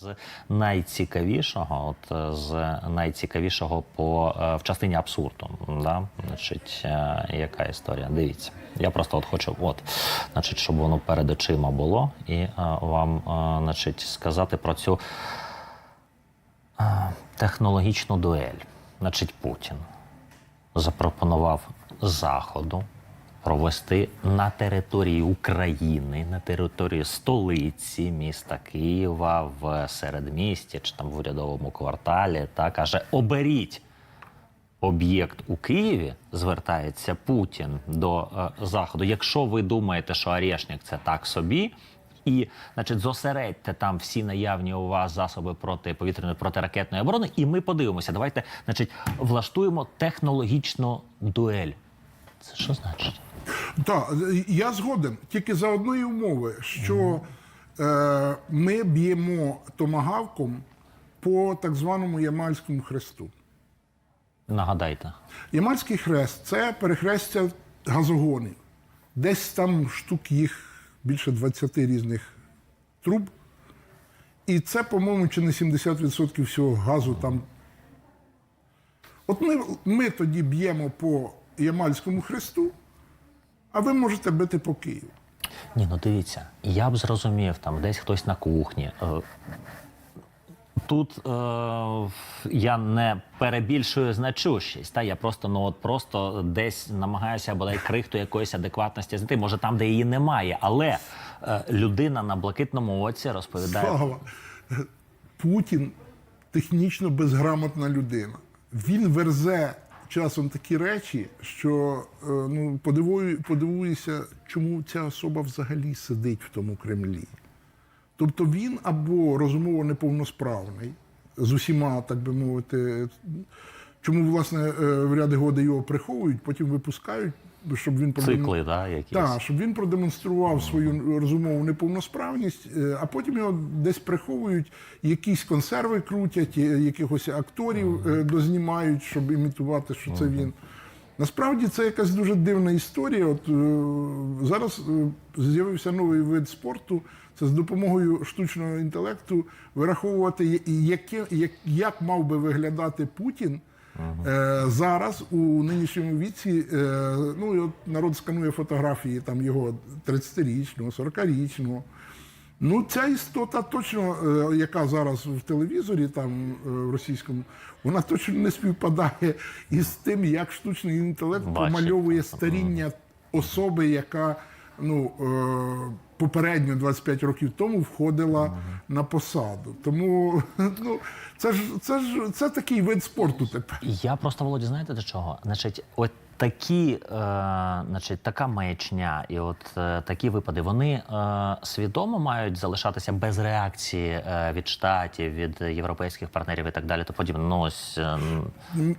З найцікавішого, от е, з найцікавішого по е, в частині абсурду. Да? Значить, е, яка історія? Дивіться. Я просто от хочу, от, значить, щоб воно перед очима було, і вам значить, сказати про цю технологічну дуель. Значить, Путін запропонував Заходу провести на території України, на території столиці міста Києва, в середмісті чи там в урядовому кварталі, та каже: оберіть об'єкт у Києві, звертається Путін до е, Заходу. Якщо ви думаєте, що Орешник це так собі. І, значить, зосередьте там всі наявні у вас засоби протиповітряної протиракетної оборони, і ми подивимося. Давайте, значить, влаштуємо технологічну дуель. Це що значить? Так, я згоден. Тільки за одної умови, що е, ми б'ємо томагавком по так званому Ямальському хресту. Нагадайте. Ямальський хрест це перехрестя газогонів. Десь там штук їх більше 20 різних труб. І це, по-моєму, чи не 70% всього газу там. От ми, ми тоді б'ємо по Ямальському хресту, а ви можете бити по Києву. Ні, ну дивіться, я б зрозумів, там десь хтось на кухні. Е, Тут е, я не перебільшую значущість, та я просто ну от просто десь намагаюся бодай крихту якоїсь адекватності знайти. Може там, де її немає, але е, людина на блакитному оці розповідає Слава. Путін технічно безграмотна людина. Він верзе часом такі речі, що е, ну, подивую, подивуюся, чому ця особа взагалі сидить в тому Кремлі. Тобто він або розумово неповносправний з усіма, так би мовити, чому, власне, е, в ряди годи його приховують, потім випускають, щоб він продемон- цикли, да, якісь. так, щоб він продемонстрував свою розумову неповносправність, е, а потім його десь приховують, якісь консерви крутять, е, якихось акторів е, дознімають, щоб імітувати, що це він. Насправді це якась дуже дивна історія. От е, зараз е, з'явився новий вид спорту. Це з допомогою штучного інтелекту вираховувати, яке, як, як мав би виглядати Путін. Е, зараз у нинішньому віці е, ну, і от народ сканує фотографії там його 30-річного, 40-річного. Ну, ця істота точно, е, яка зараз в телевізорі, там е, в російському, вона точно не співпадає із тим, як штучний інтелект Бачить. промальовує старіння особи, яка ну, е, попередньо 25 років тому входила на посаду. Тому ну, це ж це ж це такий вид спорту тепер. Я просто Володі, знаєте до чого? Значить, от такі, е, значить, така маячня і от е, такі випади, вони е, свідомо мають залишатися без реакції е, від штатів, від європейських партнерів і так далі. То подібне. Ну ось е,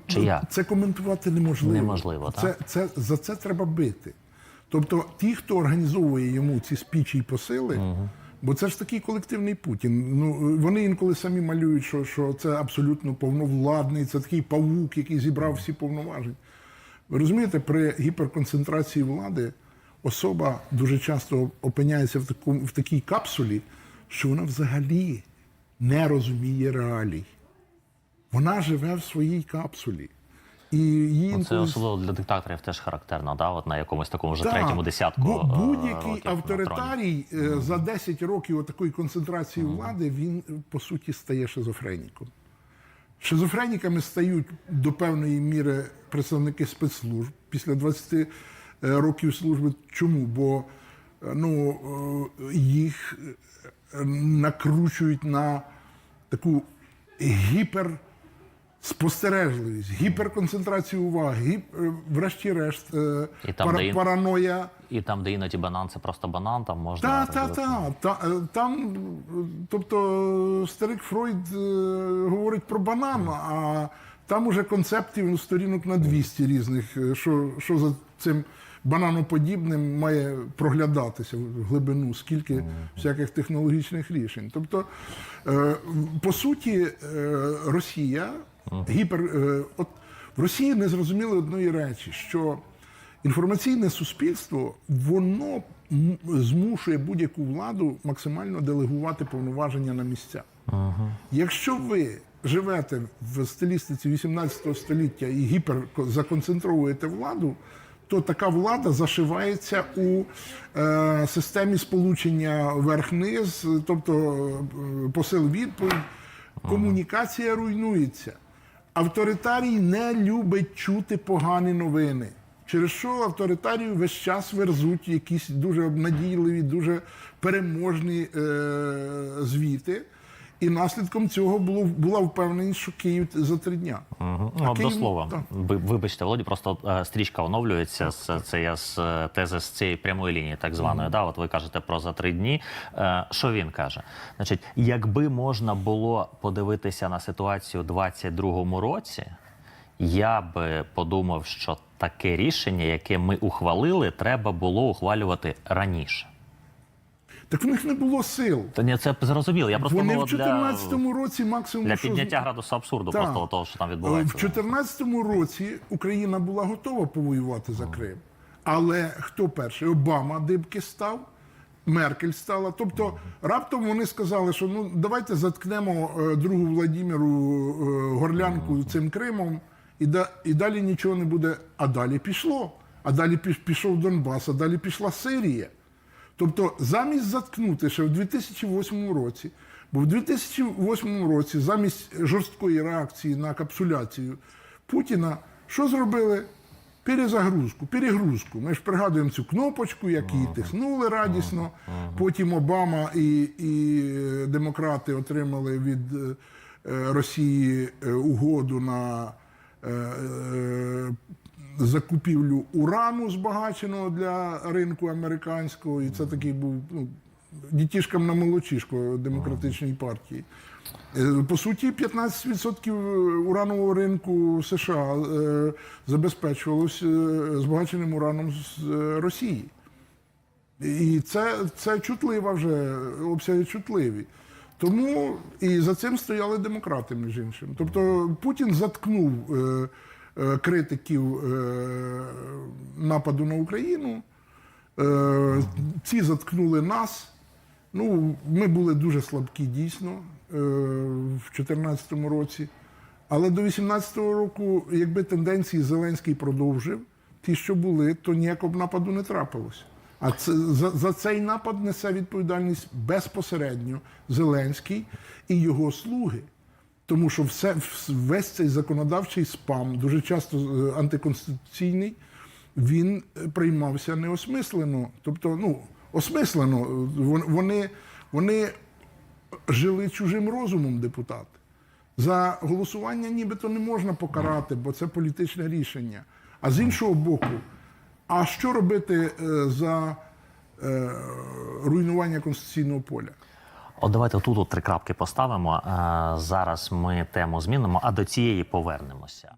чи як? Це коментувати неможливо. Неможливо, це. Це, за це треба бити. Тобто, ті, хто організовує йому ці спічі і посили, бо це ж такий колективний Путін. Ну вони інколи самі малюють, що, що це абсолютно повновладний, це такий павук, який зібрав всі повноваження. Ви розумієте, при гіперконцентрації влади особа дуже часто опиняється в такому в такій капсулі, що вона взагалі не розуміє реалій. Вона живе в своїй капсулі. І її Ну, Це інколи- особливо для диктаторів теж характерно, да? От на якомусь такому вже Так. третьому десятку. Бу- е, Будь-який авторитарій е, за 10 років такої концентрації влади, він е, по суті стає шизофреніком. Шизофреніками стають до певної міри представники спецслужб після 20 е, років служби. Чому? Бо ну, їх накручують на таку гіпер. Спостережливість, гіперконцентрацію уваги, гіп... е, врешті-решт, е, І там, пара- де ін- параноя. І там, де іноді банан, це просто банан, там можна. Та, та, та, та. е, Там, е, тобто, старик Фройд е, говорить про банан, а там уже концептів ну, сторінок на 200 різних, е, що, що за цим бананоподібним має проглядатися в глибину, скільки всяких технологічних рішень. Тобто, е, по суті, е, Росія гіпер. е, От в Росії не зрозуміли одної речі, що інформаційне суспільство воно змушує будь-яку владу максимально делегувати повноваження на місця. Якщо ви живете в стилістиці 18 століття і гіперзаконцентровуєте владу, то така влада зашивається у е, системі сполучення верх-низ, тобто е, посил відповідь, комунікація руйнується. Авторитарій не любить чути погані новини. Через що авторитарію весь час верзуть якісь дуже обнадійливі, дуже переможні е, звіти. І наслідком цього було, була впевненість, що Київ за три дня. А Ну, до слова, так. вибачте, Володі, просто е, стрічка оновлюється. З, це я з е, тези з цієї прямої лінії, так званої. Да, от ви кажете про за три дні. Е, що він каже? Значить, якби можна було подивитися на ситуацію у 22-му році, я би подумав, що таке рішення, яке ми ухвалили, треба було ухвалювати раніше. Так в них не було сил. Та ні, це зрозуміло. Я просто Вони в от для, 2014 році максимум для що підняття градусу абсурду, Так. просто того, що там відбувається. В 2014 році Україна була готова повоювати за Крим. Але хто перший? Обама дибки став, Меркель стала. Тобто раптом вони сказали, що ну давайте заткнемо е, другу Владіміру е, горлянку цим Кримом, і, да, і далі нічого не буде. А далі пішло. А далі піш- пішов Донбас, а далі пішла Сирія. Тобто, замість заткнути ще в 2008 році, бо в 2008 році, замість жорсткої реакції на капсуляцію Путіна, що зробили? Перезагрузку, перегрузку. Ми ж пригадуємо цю кнопочку, як її тиснули радісно. Потім Обама і, і е, демократи отримали від е, е, Росії угоду на закупівлю урану збагаченого для ринку американського, і це такий був ну, дітішкам на молочишко демократичної партії. Е, По суті, 15% уранового ринку США е, забезпечувалось е, збагаченим ураном з е, Росії. І це, це чутлива вже, обсяги чутливі. Тому і за цим стояли демократи, між іншим. Тобто Путін заткнув е, е, критиків е, нападу на Україну. Е, ці заткнули нас. Ну, ми були дуже слабкі дійсно е, в 2014 році. Але до 2018 року, якби тенденції Зеленський продовжив, ті, що були, то ніякого нападу не трапилося. А це, за, за цей напад несе відповідальність безпосередньо Зеленський і його слуги. Тому що все, весь цей законодавчий спам, дуже часто е, антиконституційний, він е, приймався неосмислено. Тобто, ну, осмислено. Вони, вони жили чужим розумом депутати. За голосування нібито не можна покарати, бо це політичне рішення. А з іншого боку, а що робити е, за руйнування конституційного поля? От давайте тут от три крапки поставимо. Е, Зараз ми тему змінимо, а до цієї повернемося.